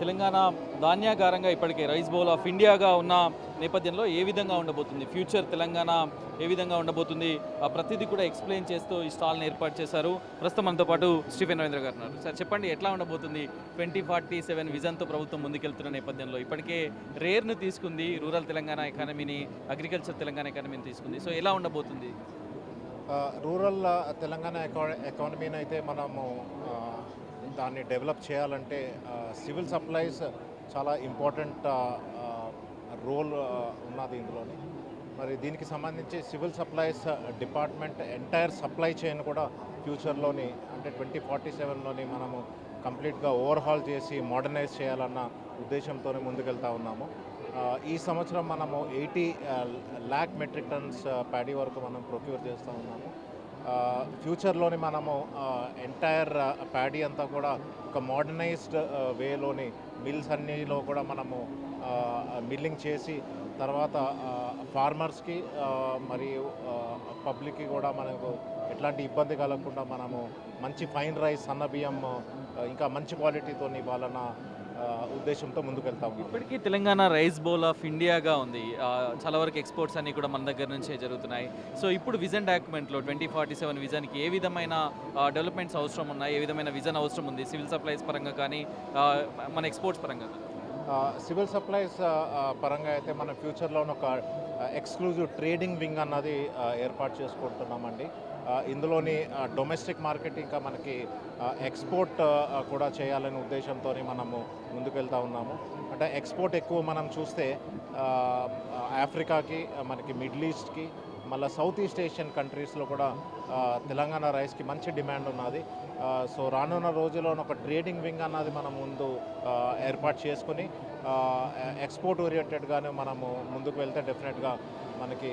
తెలంగాణ ధాన్యాగారంగా ఇప్పటికే rice bowl of ఇండియాగా ఉన్న నేపథ్యంలో ఏ విధంగా ఉండబోతుంది? ఫ్యూచర్ తెలంగాణ ఏ విధంగా ఉండబోతుంది? ఆ ప్రతిదీ కూడా ఎక్స్ప్లెయిన్ చేస్తూ ఈ స్టాల్ని ఏర్పాటు చేశారు. ప్రస్తుతం మనతో పాటు స్టీఫెన్ రవీంద్ర గారు ఉన్నారు. సార్ చెప్పండి ఎట్లా ఉండబోతుంది? ట్వంటీ ఫార్టీ సెవెన్ విజన్తో ప్రభుత్వం ముందుకెళ్తున్న నేపథ్యంలో ఇప్పటికే రేర్ను తీసుకుంది రూరల్ తెలంగాణ ఎకానమీని అగ్రికల్చర్ తెలంగాణ ఎకానమీని తీసుకుంది. సో ఎలా ఉండబోతుంది? రూరల్ తెలంగాణ ఎకా ఎకానమీని అయితే మనము దాన్ని డెవలప్ చేయాలంటే సివిల్ సప్లైస్ చాలా ఇంపార్టెంట్ రోల్ ఉన్నది ఇందులోని. మరి దీనికి సంబంధించి civil supplies department entire supply chain కూడా ఫ్యూచర్లోని అంటే ట్వంటీ ఫార్టీ సెవెన్లోని మనము కంప్లీట్గా ఓవర్హాల్ చేసి మోడర్నైజ్ చేయాలన్న ఉద్దేశంతోనే ముందుకెళ్తా ఉన్నాము. ఈ సంవత్సరం మనము eighty lakh metric tons paddy వరకు మనం ప్రొక్యూర్ చేస్తూ ఉన్నాము. ఫ్యూచర్లోని మనము ఎంటైర్ ప్యాడీ అంతా కూడా ఒక మోడర్నైజ్డ్ వేలోని మిల్స్ అన్నిలో కూడా మనము మిల్లింగ్ చేసి తర్వాత ఫార్మర్స్కి మరియు పబ్లిక్కి కూడా మనకు ఎట్లాంటి ఇబ్బంది కలగకుండా మనము మంచి ఫైన్ రైస్ సన్న బియ్యం ఇంకా మంచి క్వాలిటీతో వాళ్ళన ఉద్దేశంతో ముందుకెళ్తాము ఇప్పటికీ తెలంగాణ రైస్ బౌల్ ఆఫ్ ఇండియాగా ఉంది. చాలా వరకు ఎక్స్పోర్ట్స్ అన్ని కూడా మన దగ్గర నుంచే జరుగుతున్నాయి. సో ఇప్పుడు విజన్ డాక్యుమెంట్లో ట్వంటీ ఫార్టీ సెవెన్ విజన్కి ఏ విధమైన డెవలప్మెంట్స్ అవసరం ఉన్నాయి? ఏ విధమైన విజన్ అవసరం ఉంది? సివిల్ సప్లైస్ పరంగా కానీ మన ఎక్స్పోర్ట్స్ పరంగా సివిల్ సప్లైస్ పరంగా అయితే మన ఫ్యూచర్లో ఒక ఎక్స్క్లూజివ్ ట్రేడింగ్ వింగ్ అన్నది ఏర్పాటు చేసుకుంటున్నామండి. ఇందులోని డొమెస్టిక్ మార్కెట్ ఇంకా మనకి ఎక్స్పోర్ట్ కూడా చేయాలనే ఉద్దేశంతో మనము ముందుకెళ్తా ఉన్నాము. అంటే ఎక్స్పోర్ట్ ఎక్కువ మనం చూస్తే ఆఫ్రికాకి మనకి మిడిల్ ఈస్ట్కి మళ్ళీ సౌత్ ఈస్ట్ ఏషియన్ కంట్రీస్లో కూడా తెలంగాణ రైస్కి మంచి డిమాండ్ ఉన్నది. సో రానున్న రోజుల్లో ఒక ట్రేడింగ్ వింగ్ అన్నది మనం ముందు ఏర్పాటు చేసుకుని ఎక్స్పోర్ట్ ఓరియంటెడ్గానే మనము ముందుకు వెళ్తే డెఫినెట్గా మనకి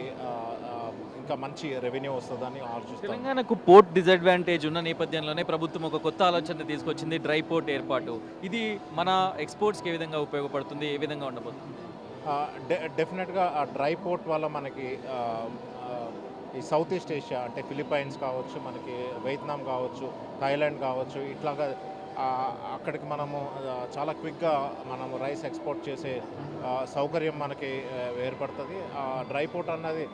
ఇంకా మంచి రెవెన్యూ వస్తుందని ఆలోచిస్తాం. తెలంగాణకు పోర్ట్ డిసడ్వాంటేజ్ ఉన్న నేపథ్యంలోనే ప్రభుత్వం ఒక కొత్త ఆలోచన తీసుకొచ్చింది డ్రై పోర్ట్ ఏర్పాటు. ఇది మన ఎక్స్పోర్ట్స్కి ఏ విధంగా ఉపయోగపడుతుంది ఏ విధంగా ఉండబోతుంది? డెఫినెట్గా ఆ డ్రై పోర్ట్ వల్ల మనకి ఈ సౌత్ ఈస్ట్ ఏషియా అంటే ఫిలిప్పైన్స్ కావచ్చు మనకి వియత్నాం కావచ్చు థాయిలాండ్ కావచ్చు ఇట్లాగా అక్కడికి మనము చాలా క్విక్గా మనము రైస్ ఎక్స్పోర్ట్ చేసే సౌకర్యం మనకి ఏర్పడుతుంది. ఆ డ్రై పోర్ట్ అన్నది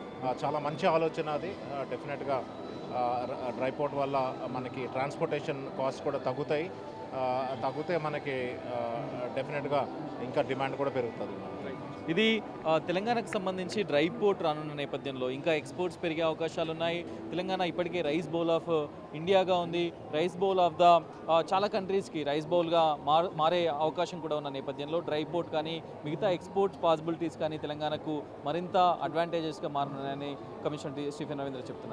చాలా మంచి ఆలోచన అది. డెఫినెట్గా డ్రై పోర్ట్ వల్ల మనకి ట్రాన్స్పోర్టేషన్ కాస్ట్ కూడా తగ్గుతాయి. తగ్గితే మనకి డెఫినెట్గా ఇంకా డిమాండ్ కూడా పెరుగుతుంది. ఇది తెలంగాణకు సంబంధించి డ్రై పోర్ట్ రానున్న నేపథ్యంలో ఇంకా ఎక్స్పోర్ట్స్ పెరిగే అవకాశాలు ఉన్నాయి తెలంగాణ ఇప్పటికే రైస్ బౌల్ ఆఫ్ ఇండియాగా ఉంది. రైస్ బౌల్ ఆఫ్ ద చాలా కంట్రీస్కి రైస్ బౌల్గా మారే అవకాశం కూడా ఉన్న నేపథ్యంలో డ్రై పోర్ట్ కానీ మిగతా ఎక్స్పోర్ట్స్ పాసిబిలిటీస్ కానీ తెలంగాణకు మరింత అడ్వాంటేజెస్గా మారనున్నాయని కమిషనర్ స్టీఫెన్ రవీంద్ర చెప్తున్నారు.